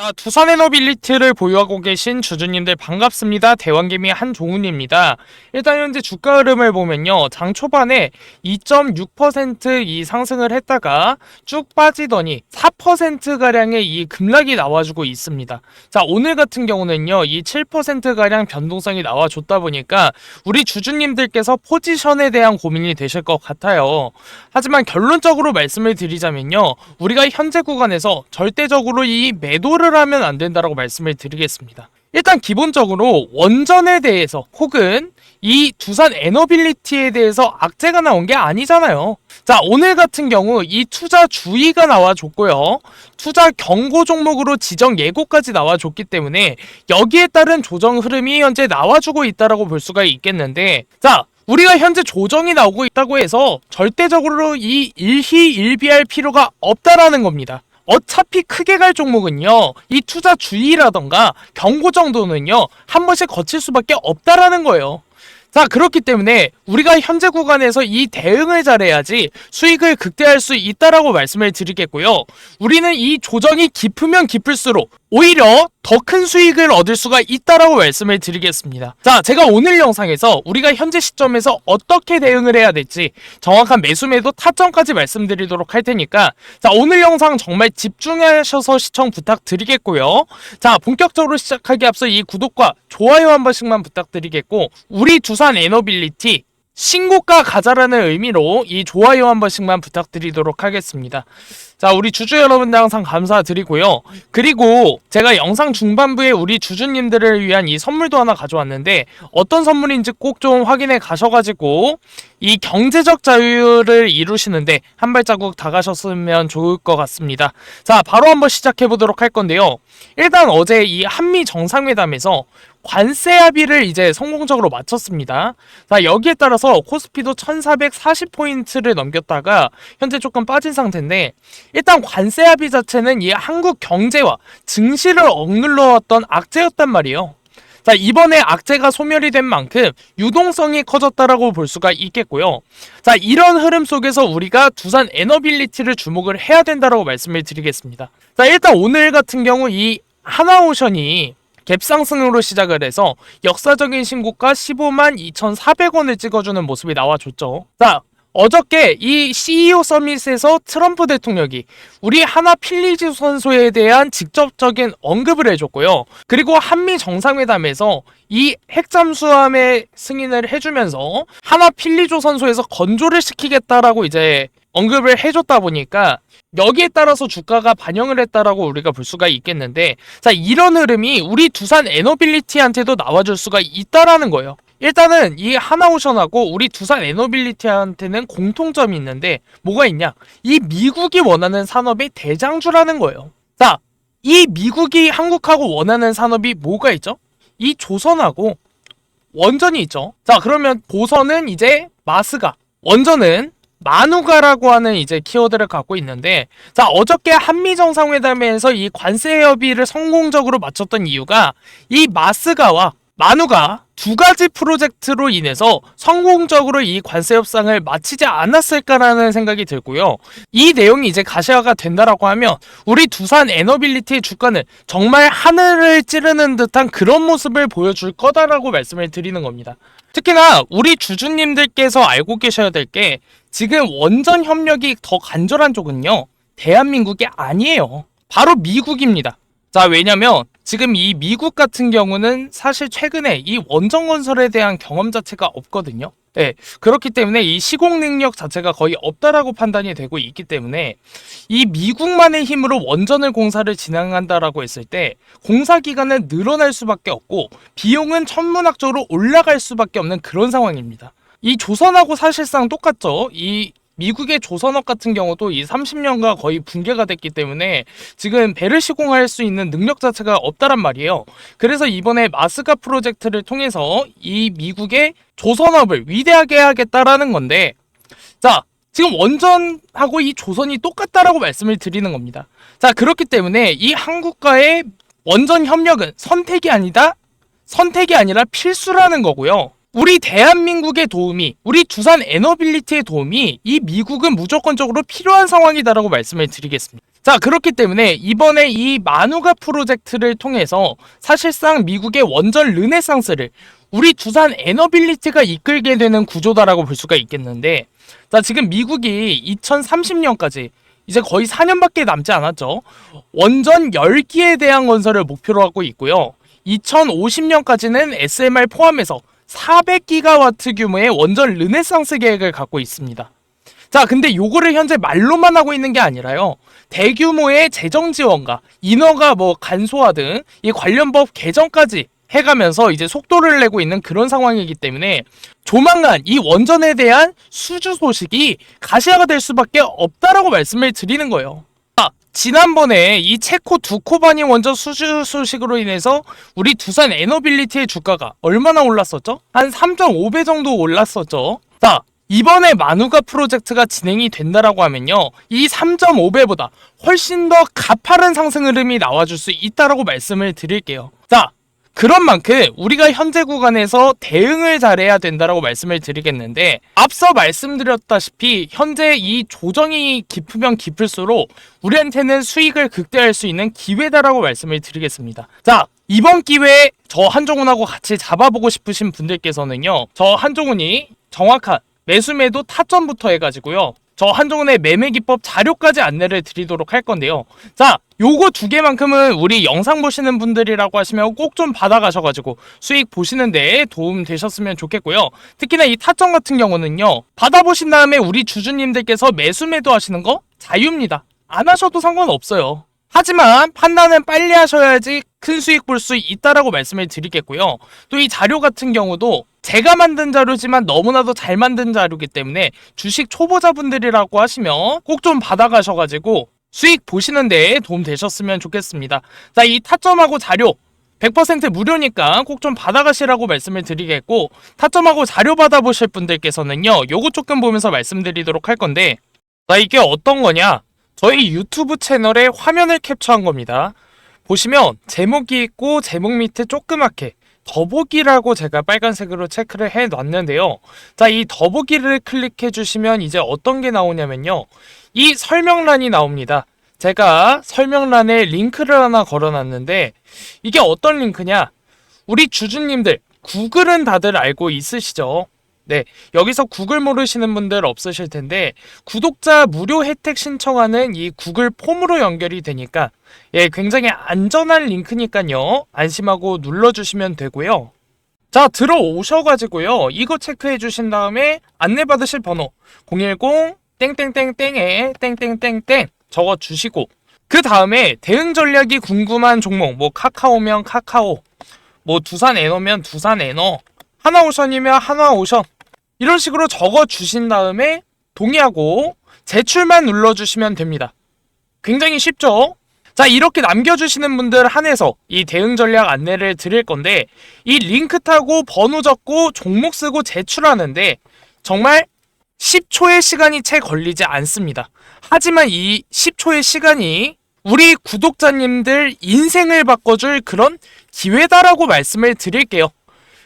자, 두산 에너빌리티를 보유하고 계신 주주님들 반갑습니다. 대왕개미 한종훈입니다. 일단 현재 주가 흐름을 보면요. 장 초반에 2.6%이 상승을 했다가 쭉 빠지더니 4%가량의 이 급락이 나와주고 있습니다. 자, 오늘 같은 경우는요. 이 7%가량 변동성이 나와줬다 보니까 우리 주주님들께서 포지션에 대한 고민이 되실 것 같아요. 하지만 결론적으로 말씀을 드리자면요. 우리가 현재 구간에서 절대적으로 이 매도를 하면 안 된다라고 말씀을 드리겠습니다. 일단 기본적으로 원전에 대해서 혹은 이 두산 에너빌리티에 대해서 악재가 나온 게 아니잖아요. 자, 오늘 같은 경우 이 투자 주의가 나와줬고요. 투자 경고 종목으로 지정 예고까지 나와줬기 때문에 여기에 따른 조정 흐름이 현재 나와주고 있다라고 볼 수가 있겠는데, 자, 우리가 현재 조정이 나오고 있다고 해서 절대적으로 이 일희일비할 필요가 없다라는 겁니다. 어차피 크게 갈 종목은요, 이 투자 주의라던가 경고 정도는요, 한 번씩 거칠 수밖에 없다라는 거예요. 자, 그렇기 때문에 우리가 현재 구간에서 이 대응을 잘해야지 수익을 극대화할 수 있다라고 말씀을 드리겠고요. 우리는 이 조정이 깊으면 깊을수록 오히려 더 큰 수익을 얻을 수가 있다라고 말씀을 드리겠습니다. 자, 제가 오늘 영상에서 우리가 현재 시점에서 어떻게 대응을 해야 될지 정확한 매수 매도 타점까지 말씀드리도록 할 테니까 자, 오늘 영상 정말 집중하셔서 시청 부탁드리겠고요. 자, 본격적으로 시작하기 앞서 이 구독과 좋아요 한 번씩만 부탁드리겠고 우리 두산 에너빌리티 신고가 가자라는 의미로 이 좋아요 한 번씩만 부탁드리도록 하겠습니다. 자, 우리 주주 여러분들 항상 감사드리고요. 그리고 제가 영상 중반부에 우리 주주님들을 위한 이 선물도 하나 가져왔는데 어떤 선물인지 꼭 좀 확인해 가셔가지고 이 경제적 자유를 이루시는데 한 발자국 다가셨으면 좋을 것 같습니다. 자, 바로 한번 시작해 보도록 할 건데요. 일단 어제 이 한미 정상회담에서 관세 합의를 이제 성공적으로 마쳤습니다. 자, 여기에 따라서 코스피도 1440포인트를 넘겼다가 현재 조금 빠진 상태인데 일단 관세 합의 자체는 이 한국 경제와 증시를 억눌러 왔던 악재였단 말이에요. 자, 이번에 악재가 소멸이 된 만큼 유동성이 커졌다라고 볼 수가 있겠고요. 자, 이런 흐름 속에서 우리가 두산 에너빌리티를 주목을 해야 된다라고 말씀을 드리겠습니다. 자, 일단 오늘 같은 경우 이 하나오션이 갭상승으로 시작을 해서 역사적인 신고가 15만 2,400원을 찍어주는 모습이 나와줬죠. 자, 어저께 이 CEO 서밋에서 트럼프 대통령이 우리 하나 필리지 선수에 대한 직접적인 언급을 해줬고요. 그리고 한미 정상회담에서 이 핵잠수함의 승인을 해주면서 하나 필리조 선수에서 건조를 시키겠다라고 이제 언급을 해줬다 보니까 여기에 따라서 주가가 반영을 했다라고 우리가 볼 수가 있겠는데 자 이런 흐름이 우리 두산 에너빌리티한테도 나와줄 수가 있다라는 거예요. 일단은 이 하나오션하고 우리 두산 에너빌리티한테는 공통점이 있는데 뭐가 있냐? 이 미국이 원하는 산업의 대장주라는 거예요. 자, 이 미국이 한국하고 원하는 산업이 뭐가 있죠? 이 조선하고 원전이 있죠. 자, 그러면 보선은 이제 마스가, 원전은 마누가라고 하는 이제 키워드를 갖고 있는데 자 어저께 한미 정상회담에서 이 관세 협의를 성공적으로 마쳤던 이유가 이 마스가와 마누가 두 가지 프로젝트로 인해서 성공적으로 이 관세 협상을 마치지 않았을까라는 생각이 들고요. 이 내용이 이제 가시화가 된다라고 하면 우리 두산 에너빌리티의 주가는 정말 하늘을 찌르는 듯한 그런 모습을 보여줄 거다라고 말씀을 드리는 겁니다. 특히나 우리 주주님들께서 알고 계셔야 될 게 지금 원전 협력이 더 간절한 쪽은요. 대한민국이 아니에요. 바로 미국입니다. 자, 왜냐면 지금 이 미국 같은 경우는 사실 최근에 이 원전 건설에 대한 경험 자체가 없거든요. 네, 그렇기 때문에 이 시공 능력 자체가 거의 없다라고 판단이 되고 있기 때문에 이 미국만의 힘으로 원전을 공사를 진행한다라고 했을 때 공사 기간은 늘어날 수밖에 없고 비용은 천문학적으로 올라갈 수밖에 없는 그런 상황입니다. 이 조선하고 사실상 똑같죠. 이 미국의 조선업 같은 경우도 이 30년가 거의 붕괴가 됐기 때문에 지금 배를 시공할 수 있는 능력 자체가 없다란 말이에요. 그래서 이번에 마스가 프로젝트를 통해서 이 미국의 조선업을 위대하게 하겠다라는 건데 자, 지금 원전하고 이 조선이 똑같다라고 말씀을 드리는 겁니다. 자, 그렇기 때문에 이 한국과의 원전 협력은 선택이 아니다. 선택이 아니라 필수라는 거고요. 우리 대한민국의 도움이, 우리 두산 에너빌리티의 도움이 이 미국은 무조건적으로 필요한 상황이다라고 말씀을 드리겠습니다. 자, 그렇기 때문에 이번에 이 마누가 프로젝트를 통해서 사실상 미국의 원전 르네상스를 우리 두산 에너빌리티가 이끌게 되는 구조다라고 볼 수가 있겠는데, 자, 지금 미국이 2030년까지 이제 거의 4년밖에 남지 않았죠. 원전 10기에 대한 건설을 목표로 하고 있고요. 2050년까지는 SMR 포함해서 400기가와트 규모의 원전 르네상스 계획을 갖고 있습니다. 자, 근데 요거를 현재 말로만 하고 있는 게 아니라요. 대규모의 재정 지원과 인허가 뭐 간소화 등 이 관련 법 개정까지 해가면서 이제 속도를 내고 있는 그런 상황이기 때문에 조만간 이 원전에 대한 수주 소식이 가시화가 될 수밖에 없다라고 말씀을 드리는 거예요. 아, 지난번에 이 체코 두코바니 원전 수주 소식으로 인해서 우리 두산 에너빌리티의 주가가 얼마나 올랐었죠? 한 3.5배 정도 올랐었죠. 자, 이번에 마누가 프로젝트가 진행이 된다라고 하면요. 이 3.5배보다 훨씬 더 가파른 상승 흐름이 나와줄 수 있다라고 말씀을 드릴게요. 자, 그런 만큼 우리가 현재 구간에서 대응을 잘해야 된다라고 말씀을 드리겠는데 앞서 말씀드렸다시피 현재 이 조정이 깊으면 깊을수록 우리한테는 수익을 극대화할 수 있는 기회다라고 말씀을 드리겠습니다. 자, 이번 기회에 저 한종훈하고 같이 잡아보고 싶으신 분들께서는요. 저 한종훈이 정확한 매수매도 타점부터 해가지고요. 저 한종훈의 매매 기법 자료까지 안내를 드리도록 할 건데요. 자, 요거 두 개만큼은 우리 영상 보시는 분들이라고 하시면 꼭 좀 받아가셔가지고 수익 보시는데 도움 되셨으면 좋겠고요. 특히나 이 타점 같은 경우는요. 받아보신 다음에 우리 주주님들께서 매수 매도 하시는 거 자유입니다. 안 하셔도 상관없어요. 하지만 판단은 빨리 하셔야지 큰 수익 볼 수 있다라고 말씀을 드리겠고요. 또 이 자료 같은 경우도 제가 만든 자료지만 너무나도 잘 만든 자료이기 때문에 주식 초보자분들이라고 하시면 꼭 좀 받아가셔가지고 수익 보시는데 도움 되셨으면 좋겠습니다. 자, 이 타점하고 자료 100% 무료니까 꼭 좀 받아가시라고 말씀을 드리겠고 타점하고 자료 받아보실 분들께서는요 요거 조금 보면서 말씀드리도록 할 건데 자 이게 어떤 거냐 저희 유튜브 채널에 화면을 캡처한 겁니다 보시면 제목이 있고 제목 밑에 조그맣게 더보기라고 제가 빨간색으로 체크를 해 놨는데요 자 이 더보기를 클릭해 주시면 이제 어떤 게 나오냐면요 이 설명란이 나옵니다 제가 설명란에 링크를 하나 걸어 놨는데 이게 어떤 링크냐? 우리 주주님들 구글은 다들 알고 있으시죠? 네, 여기서 구글 모르시는 분들 없으실 텐데 구독자 무료 혜택 신청하는 이 구글 폼으로 연결이 되니까 예, 굉장히 안전한 링크니까요. 안심하고 눌러주시면 되고요. 자, 들어오셔가지고요. 이거 체크해 주신 다음에 안내 받으실 번호 010 땡땡땡땡에 땡땡땡땡 적어 주시고 그 다음에 대응 전략이 궁금한 종목 뭐 카카오면 카카오 뭐 두산 에너면 두산 에너 하나오션이면 하나오션 이런 식으로 적어 주신 다음에 동의하고 제출만 눌러 주시면 됩니다. 굉장히 쉽죠? 자 이렇게 남겨주시는 분들 한해서 이 대응 전략 안내를 드릴 건데 이 링크 타고 번호 적고 종목 쓰고 제출하는데 정말 10초의 시간이 채 걸리지 않습니다. 하지만 이 10초의 시간이 우리 구독자님들 인생을 바꿔줄 그런 기회다라고 말씀을 드릴게요.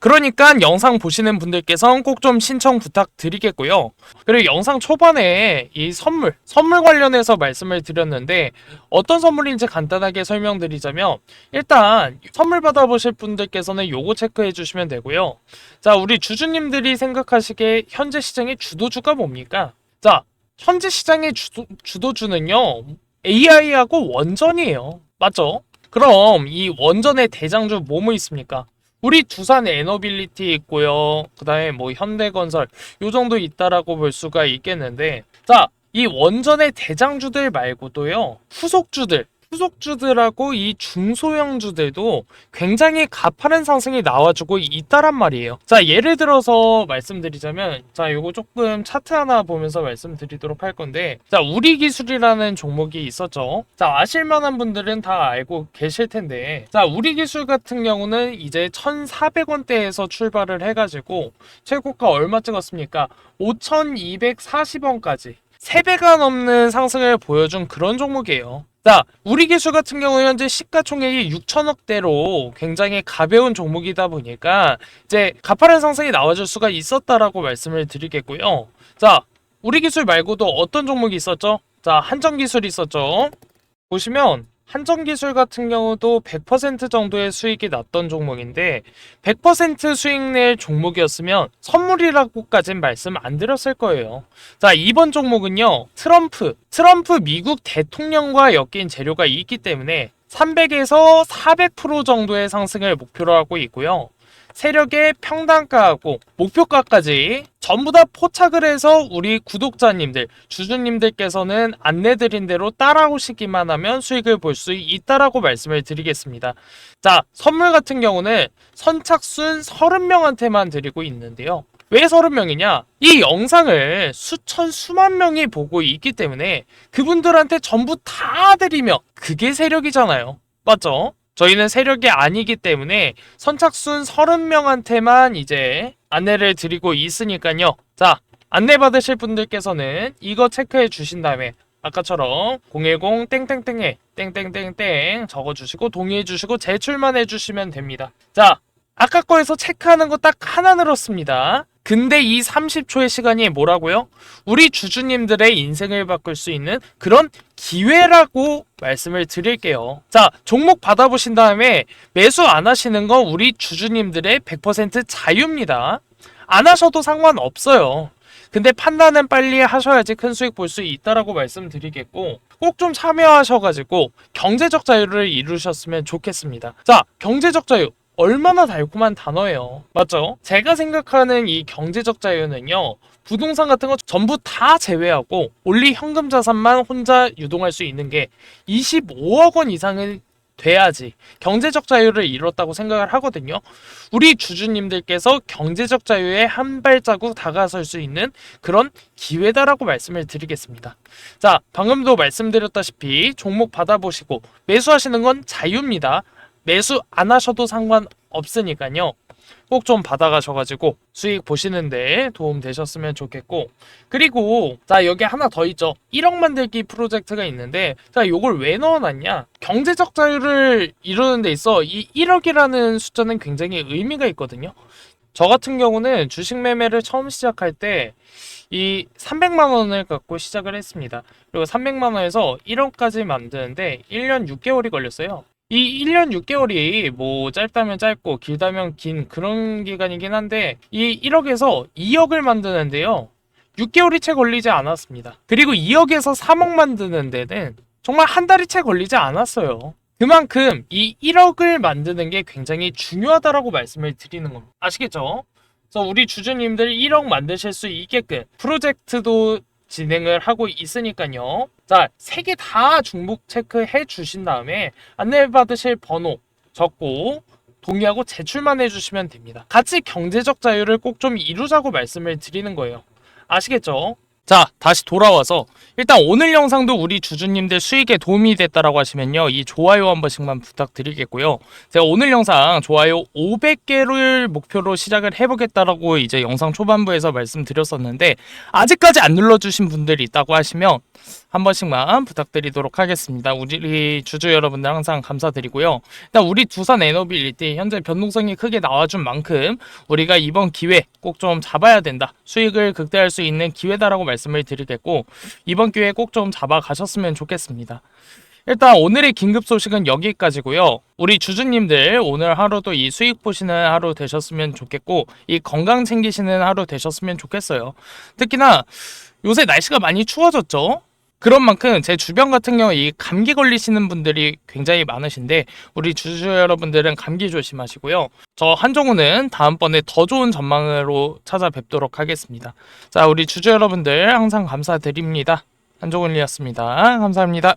그러니까 영상 보시는 분들께서는 꼭 좀 신청 부탁드리겠고요. 그리고 영상 초반에 이 선물, 선물 관련해서 말씀을 드렸는데 어떤 선물인지 간단하게 설명드리자면 일단 선물 받아보실 분들께서는 요거 체크해 주시면 되고요. 자, 우리 주주님들이 생각하시기에 현재 시장의 주도주가 뭡니까? 자, 현재 시장의 주도, 주도주는요. AI하고 원전이에요. 맞죠? 그럼 이 원전의 대장주 뭐뭐 있습니까? 우리 두산에 에너빌리티 있고요. 그 다음에 뭐 현대건설 요 정도 있다라고 볼 수가 있겠는데 자, 이 원전의 대장주들 말고도요. 후속주들 후속주들하고 이 중소형주들도 굉장히 가파른 상승이 나와주고 있다란 말이에요. 자, 예를 들어서 말씀드리자면, 자, 요거 조금 차트 하나 보면서 말씀드리도록 할 건데, 자, 우리 기술이라는 종목이 있었죠. 자, 아실만한 분들은 다 알고 계실 텐데, 자, 우리 기술 같은 경우는 이제 1,400원대에서 출발을 해가지고, 최고가 얼마 찍었습니까? 5,240원까지. 3배가 넘는 상승을 보여준 그런 종목이에요. 자, 우리 기술 같은 경우 현재 시가총액이 6천억대로 굉장히 가벼운 종목이다 보니까 이제 가파른 상승이 나와줄 수가 있었다라고 말씀을 드리겠고요. 자, 우리 기술 말고도 어떤 종목이 있었죠? 자, 한정 기술이 있었죠. 보시면 한정 기술 같은 경우도 100% 정도의 수익이 났던 종목인데 100% 수익 낼 종목이었으면 선물이라고까진 말씀 안 드렸을 거예요. 자, 이번 종목은요. 트럼프, 트럼프 미국 대통령과 엮인 재료가 있기 때문에 300에서 400% 정도의 상승을 목표로 하고 있고요. 세력의 평단가하고 목표가까지 전부 다 포착을 해서 우리 구독자님들, 주주님들께서는 안내드린 대로 따라오시기만 하면 수익을 볼 수 있다라고 말씀을 드리겠습니다. 자, 선물 같은 경우는 선착순 30명한테만 드리고 있는데요. 왜 30명이냐? 이 영상을 수천, 수만 명이 보고 있기 때문에 그분들한테 전부 다 드리며 그게 세력이잖아요. 맞죠? 저희는 세력이 아니기 때문에 선착순 30명한테만 이제 안내를 드리고 있으니까요. 자, 안내 받으실 분들께서는 이거 체크해 주신 다음에 아까처럼 010 땡땡땡에 땡땡땡땡 적어 주시고 동의해 주시고 제출만 해 주시면 됩니다. 자, 아까 거에서 체크하는 거 딱 하나 늘었습니다. 근데 이 30초의 시간이 뭐라고요? 우리 주주님들의 인생을 바꿀 수 있는 그런 기회라고 말씀을 드릴게요. 자, 종목 받아보신 다음에 매수 안 하시는 건 우리 주주님들의 100% 자유입니다. 안 하셔도 상관없어요. 근데 판단은 빨리 하셔야지 큰 수익 볼 수 있다라고 말씀드리겠고 꼭 좀 참여하셔가지고 경제적 자유를 이루셨으면 좋겠습니다. 자, 경제적 자유 얼마나 달콤한 단어예요. 맞죠? 제가 생각하는 이 경제적 자유는요. 부동산 같은 거 전부 다 제외하고 올리 현금 자산만 혼자 유동할 수 있는 게 25억 원 이상은 돼야지 경제적 자유를 이뤘다고 생각을 하거든요. 우리 주주님들께서 경제적 자유에 한 발자국 다가설 수 있는 그런 기회다라고 말씀을 드리겠습니다. 자, 방금도 말씀드렸다시피 종목 받아보시고 매수하시는 건 자유입니다. 매수 안 하셔도 상관없으니까요. 꼭 좀 받아가셔가지고 수익 보시는데 도움 되셨으면 좋겠고 그리고 자 여기 하나 더 있죠 1억 만들기 프로젝트가 있는데 자 요걸 왜 넣어놨냐 경제적 자유를 이루는 데 있어 이 1억이라는 숫자는 굉장히 의미가 있거든요 저 같은 경우는 주식 매매를 처음 시작할 때 이 300만 원을 갖고 시작을 했습니다. 그리고 300만 원에서 1억까지 만드는데 1년 6개월이 걸렸어요. 이 1년 6개월이 뭐 짧다면 짧고 길다면 긴 그런 기간이긴 한데 이 1억에서 2억을 만드는데요. 6개월이 채 걸리지 않았습니다. 그리고 2억에서 3억 만드는 데는 정말 한 달이 채 걸리지 않았어요. 그만큼 이 1억을 만드는 게 굉장히 중요하다라고 말씀을 드리는 겁니다. 아시겠죠? 그래서 우리 주주님들 1억 만드실 수 있게끔 프로젝트도 진행을 하고 있으니까요. 자, 세 개 다 중복 체크해 주신 다음에 안내 받으실 번호 적고 동의하고 제출만 해주시면 됩니다. 같이 경제적 자유를 꼭 좀 이루자고 말씀을 드리는 거예요. 아시겠죠? 자, 다시 돌아와서 일단 오늘 영상도 우리 주주님들 수익에 도움이 됐다라고 하시면요. 이 좋아요 한 번씩만 부탁드리겠고요. 제가 오늘 영상 좋아요 500개를 목표로 시작을 해보겠다라고 이제 영상 초반부에서 말씀드렸었는데 아직까지 안 눌러주신 분들이 있다고 하시면 한 번씩만 부탁드리도록 하겠습니다. 우리 주주 여러분들 항상 감사드리고요. 일단 우리 두산 에너빌리티 현재 변동성이 크게 나와준 만큼 우리가 이번 기회 꼭 좀 잡아야 된다. 수익을 극대화할 수 있는 기회다라고 말씀을 드리겠고 이번 기회에 꼭 좀 잡아 가셨으면 좋겠습니다. 일단 오늘의 긴급 소식은 여기까지고요. 우리 주주님들 오늘 하루도 이 수익 보시는 하루 되셨으면 좋겠고 이 건강 챙기시는 하루 되셨으면 좋겠어요. 특히나 요새 날씨가 많이 추워졌죠? 그런 만큼 제 주변 같은 경우 이 감기 걸리시는 분들이 굉장히 많으신데 우리 주주 여러분들은 감기 조심하시고요. 저 한종우는 다음번에 더 좋은 전망으로 찾아뵙도록 하겠습니다. 자, 우리 주주 여러분들 항상 감사드립니다. 한종훈이었습니다. 감사합니다.